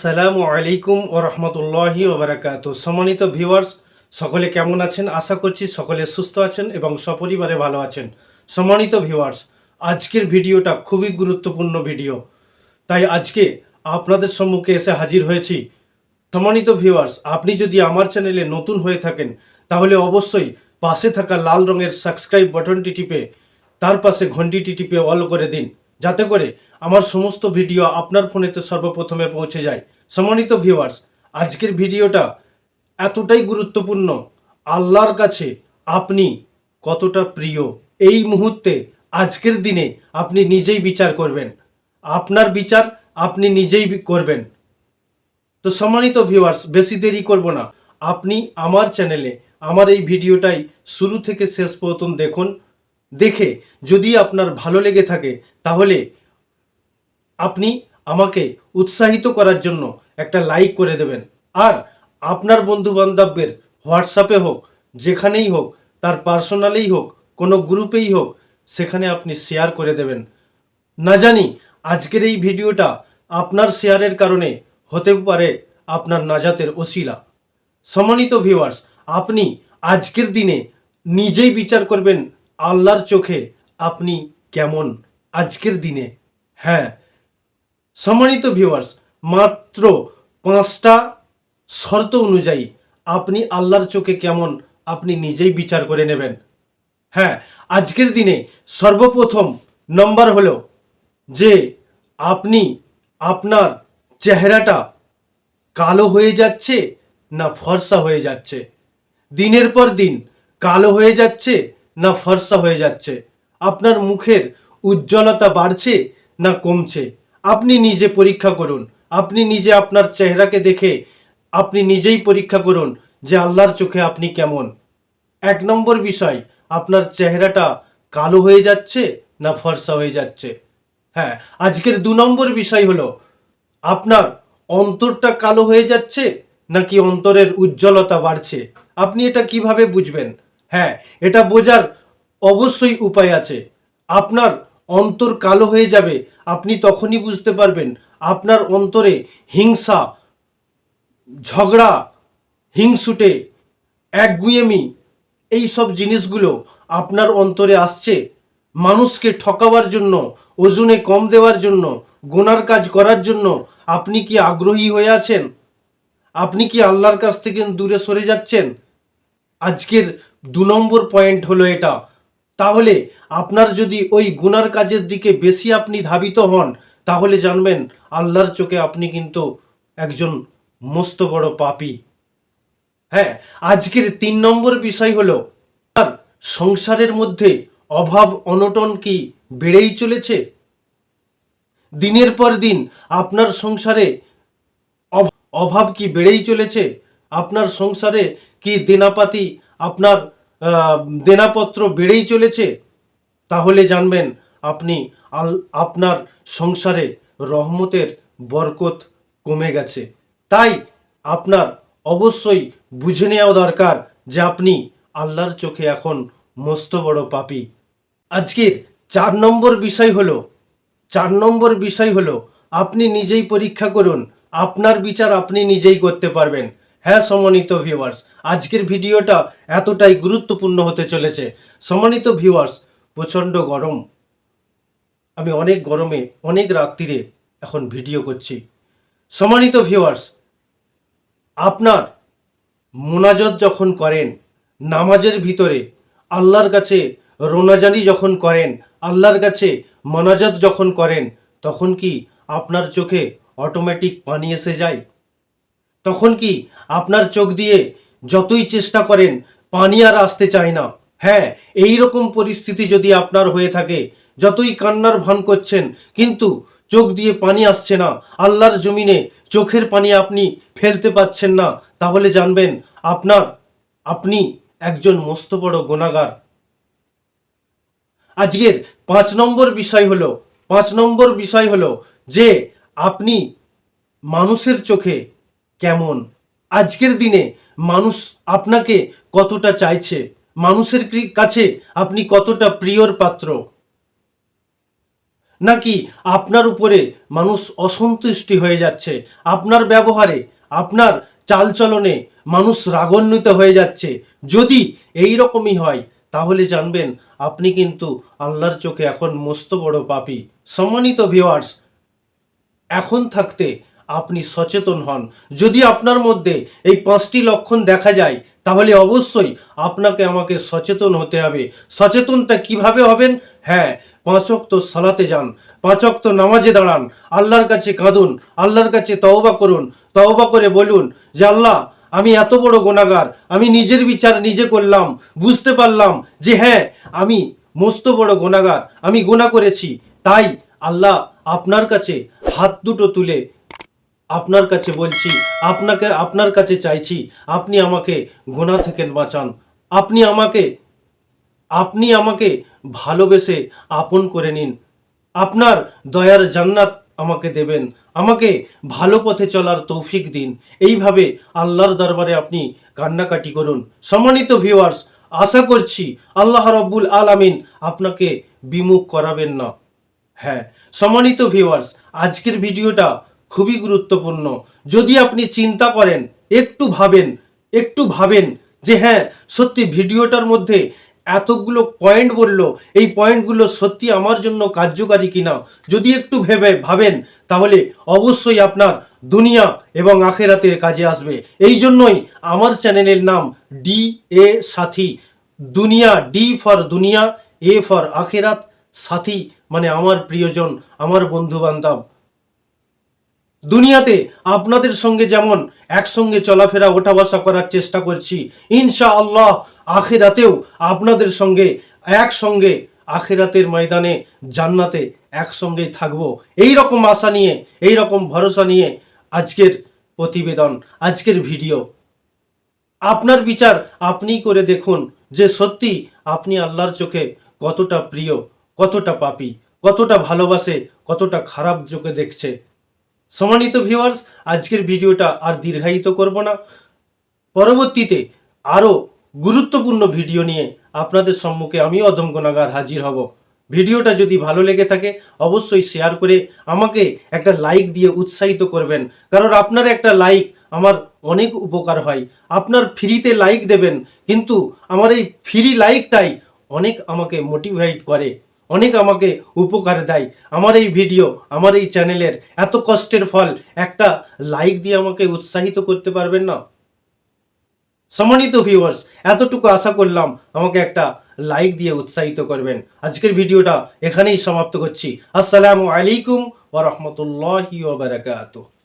আসসালামু আলাইকুম ও রহমতুল্লাহি ওবরাকাত সম্মানিত ভিউয়ার্স, সকলে কেমন আছেন? আশা করছি সকলে সুস্থ আছেন এবং সপরিবারে ভালো আছেন। সম্মানিত ভিউয়ার্স, আজকের ভিডিওটা খুবই গুরুত্বপূর্ণ ভিডিও। তাই আজকে আপনাদের সম্মুখে এসে হাজির হয়েছি। সম্মানিত ভিউয়ার্স, আপনি যদি আমার চ্যানেলে নতুন হয়ে থাকেন, তাহলে অবশ্যই পাশে থাকা লাল রঙের সাবস্ক্রাইব বাটনটি টিপে, তার পাশে ঘন্টিটি টিপে অল করে দিন। যাতে করে আমার সমস্ত ভিডিও আপনার ফোনেতে সর্বপ্রথমে পৌঁছে যায়। সম্মানিত ভিউয়ার্স আজকের ভিডিওটা এতটাই গুরুত্বপূর্ণ, আল্লাহর কাছে আপনি কতটা প্রিয়? এই মুহূর্তে, আজকের দিনে আপনি নিজেই বিচার করবেন। আপনার বিচার আপনি নিজেই করবেন। তো সম্মানিত ভিউয়ার্স বেশি দেরি করব না। আপনি আমার চ্যানেলে আমার এই ভিডিওটাই শুরু থেকে শেষ পর্যন্ত দেখুন। দেখে যদি আপনার ভালো লেগে থাকে, তাহলে আপনি আমাকে উৎসাহিত করার জন্য একটা লাইক করে দেবেন। আর আপনার বন্ধু বান্ধবের হোয়াটসঅ্যাপে হোক, যেখানেই হোক, তার পার্সোনালেই হোক, কোনো গ্রুপেই হোক, সেখানে আপনি শেয়ার করে দেবেন। না জানি আজকের এই ভিডিওটা আপনার শেয়ারের কারণে হতে পারে আপনার নাজাতের ওসিলা। সম্মানিত ভিউয়ার্স আপনি আজকের দিনে নিজেই বিচার করবেন আল্লাহর চোখে আপনি কেমন? আজকের দিনে। হ্যাঁ। সম্মানিত ভিউয়ার্স মাত্র পাঁচটা শর্ত অনুযায়ী আপনি আল্লাহর চোখে কেমন, আপনি নিজেই বিচার করে নেবেন। হ্যাঁ আজকের দিনে সর্বপ্রথম নম্বর হলো যে আপনি আপনার চেহারাটা কালো হয়ে যাচ্ছে না ফর্সা হয়ে যাচ্ছে? দিনের পর দিন কালো হয়ে যাচ্ছে না ফর্সা হয়ে যাচ্ছে। আপনার মুখের উজ্জ্বলতা বাড়ছে না কমছে? আপনি নিজে পরীক্ষা করুন। আপনি নিজে আপনার চেহারাকে দেখে আপনি নিজেই পরীক্ষা করুন যে আল্লাহর চোখে আপনি কেমন। এক নম্বর বিষয়, আপনার চেহারাটা কালো হয়ে যাচ্ছে না ফর্সা হয়ে যাচ্ছে? হ্যাঁ আজকের দু নম্বর বিষয় হলো, আপনার অন্তরটা কালো হয়ে যাচ্ছে নাকি অন্তরের উজ্জ্বলতা বাড়ছে? আপনি এটা কীভাবে বুঝবেন? হ্যাঁ এটা বোঝার অবশ্যই উপায় আছে। আপনার অন্তর কালো হয়ে যাবে, আপনি তখনই বুঝতে পারবেন। আপনার অন্তরে হিংসা, ঝগড়া, হিংসুটে, একগুয়েমি, এই সব জিনিসগুলো আপনার অন্তরে আসছে। মানুষকে ঠকাবার জন্য, ওজনে কম দেওয়ার জন্য, গোনার কাজ করার জন্য আপনি কি আগ্রহী হয়ে আছেন? আপনি কি আল্লাহর কাছ থেকে দূরে সরে যাচ্ছেন? আজকের দু নম্বর পয়েন্ট হলো এটা। তাহলে আপনার যদি ওই গুনার কাজের দিকে বেশি আপনি ধাবিত হন, তাহলে জানবেন আল্লাহর চোখে আপনি কিন্তু একজন মস্ত বড় পাপি। হ্যাঁ আজকের তিন নম্বর বিষয় হলো আর সংসারের মধ্যে অভাব অনটন কি বেড়েই চলেছে? দিনের পর দিন আপনার সংসারে অভ- অভাব কি বেড়েই চলেছে? আপনার সংসারে কি দেনাপাতি আপনার দেনাপত্র বেড়েই চলেছে, তাহলে জানবেন আপনি আল, আপনার সংসারে রহমতের বরকত কমে গেছে। তাই আপনার অবশ্যই বুঝে নেওয়া দরকার যে আপনি আল্লাহর চোখে এখন মস্ত বড় পাপি। আজকের চার নম্বর বিষয় হলো, চার নম্বর বিষয় হলো, আপনি নিজেই পরীক্ষা করুন, আপনার বিচার আপনি নিজেই করতে পারবেন। হ্যাঁ সম্মানিত ভিউয়ার্স আজকের ভিডিওটা এতটাই গুরুত্বপূর্ণ হতে চলেছে। সম্মানিত ভিউয়ার্স প্রচণ্ড গরম। আমি অনেক গরমে, অনেক রাত্রিরে এখন ভিডিও করছি। সম্মানিত ভিউয়ার্স আপনার মোনাজত যখন করেন, নামাজের ভিতরে আল্লাহর কাছে রোনাজানি যখন করেন, আল্লাহর কাছে মোনাজাত যখন করেন, তখন কি আপনার চোখে অটোমেটিক পানি এসে যায়? তখন কি আপনার চোখ দিয়ে যতই চেষ্টা করেন, পানি আর আসতে চায় না? হ্যাঁ এই রকম পরিস্থিতি যদি আপনার হয়ে থাকে, যতই কান্নার ভান করছেন, কিন্তু চোখ দিয়ে পানি আসছে না, আল্লাহর জমিনে চোখের পানি আপনি ফেলতে পাচ্ছেন না, তাহলে জানবেন আপনার, আপনি একজন মস্ত বড় গোনাগার আজকের পাঁচ নম্বর বিষয় হলো, পাঁচ নম্বর বিষয় হলো যে আপনি মানুষের চোখে কেমন? আজকের দিনে মানুষ আপনাকে কতটা চাইছে? মানুষের কাছে আপনি কতটা প্রিয়র পাত্র? নাকি আপনার উপরে মানুষ অসন্তুষ্টি হয়ে যাচ্ছে? আপনার ব্যবহারে, আপনার চালচলনে মানুষ রাগান্বিত হয়ে যাচ্ছে। যদি এই রকমই হয়, তাহলে জানবেন, আপনি কিন্তু আল্লাহর চোখে এখন মস্ত বড় পাপী। সম্মানিত ভিওয়ার্স এখন থাকতে আপনি সচেতন হন। যদি আপনার মধ্যে এই পাঁচটি লক্ষণ দেখা যায়, তাহলে অবশ্যই আপনাকে আমাকে সচেতন হতে হবে। সচেতনটা কীভাবে হবেন? হ্যাঁ পাঁচক্ত সালাতে যান পাঁচক্ত নামাজে দাঁড়ান, আল্লাহর কাছে কাঁদুন, আল্লাহর কাছে তওবা করুন, তওবা করে বলুন যে, আল্লাহ, আমি এত বড় গোনাগার আমি নিজের বিচার নিজে করলাম, বুঝতে পারলাম যে হ্যাঁ আমি মস্ত বড় গোনাগার আমি গোনা করেছি। তাই আল্লাহ আপনার কাছে হাত দুটো তুলে আপনার কাছে বলছি, আপনাকে, আপনার কাছে চাইছি, আপনি আমাকে গোনা থেকে বাঁচান। আপনি আমাকে আপনি আমাকে ভালোবেসে আপন করে নিন। আপনার দয়ার জান্নাত আমাকে দেবেন। আমাকে ভালো পথে চলার তৌফিক দিন। এইভাবে আল্লাহর দরবারে আপনি কান্নাকাটি করুন। সম্মানিত ভিউয়ার্স আশা করছি আল্লাহ রব্বুল আলামিন আপনাকে বিমুখ করাবেন না। হ্যাঁ সম্মানিত ভিউয়ার্স আজকের ভিডিওটা খুবই গুরুত্বপূর্ণ। যদি আপনি চিন্তা করেন, একটু ভাবেন একটু ভাবেন যে হ্যাঁ সত্যি ভিডিওটার মধ্যে এতগুলো পয়েন্ট বলল, এই পয়েন্টগুলো সত্যি আমার জন্য কার্যকারী কিনা, যদি একটু ভেবে ভাবেন, তাহলে অবশ্যই আপনার দুনিয়া এবং আখেরাতের কাজে আসবে। এই জন্যই আমার চ্যানেলের নাম ডি এ সাথী, দুনিয়া ডি ফর দুনিয়া এ ফর আখেরাত, সাথী মানে আমার প্রিয়জন, আমার বন্ধু বান্ধব দুনিয়াতে আপনাদের সঙ্গে যেমন একসঙ্গে চলাফেরা ওঠা বসা করার চেষ্টা করছি ইনশা আল্লাহ আখেরাতেও আপনাদের সঙ্গে, একসঙ্গে আখেরাতের ময়দানে জান্নাতে একসঙ্গেই থাকব। এই রকম আশা নিয়ে এই রকম ভরসা নিয়ে আজকের প্রতিবেদন, আজকের ভিডিও। আপনার বিচার আপনিই করে দেখুন যে সত্যি আপনি আল্লাহর চোখে কতটা প্রিয়, কতটা পাপী, কতটা ভালোবাসে, কতটা খারাপ চোখে দেখছে। সম্মানিত ভিউয়ার্স আজকের ভিডিওটা আর দীর্ঘায়িত করব না। পরবর্তীতে আরও গুরুত্বপূর্ণ ভিডিও নিয়ে আপনাদের সম্মুখে আমি অদম হাজির হব। ভিডিওটা যদি ভালো লেগে থাকে, অবশ্যই শেয়ার করে আমাকে একটা লাইক দিয়ে উৎসাহিত করবেন। কারণ আপনার একটা লাইক আমার অনেক উপকার হয়। আপনার ফ্রিতে লাইক দেবেন, কিন্তু আমার এই ফ্রি লাইকটাই অনেক আমাকে মোটিভেট করে। অনেক আমাকে উপকার দেয়। আমার এই ভিডিও আমার এই চ্যানেলের এত কষ্টের ফল, একটা লাইক দিয়ে আমাকে উৎসাহিত করতে পারবেন না? সম্মানিত ভিউয়ার্স এতটুকু আশা করলাম আমাকে একটা লাইক দিয়ে উৎসাহিত করবেন। আজকের ভিডিওটা এখানেই সমাপ্ত করছি। আসসালামু আলাইকুম ওয়া রাহমাতুল্লাহি ওয়া বারাকাতুহু।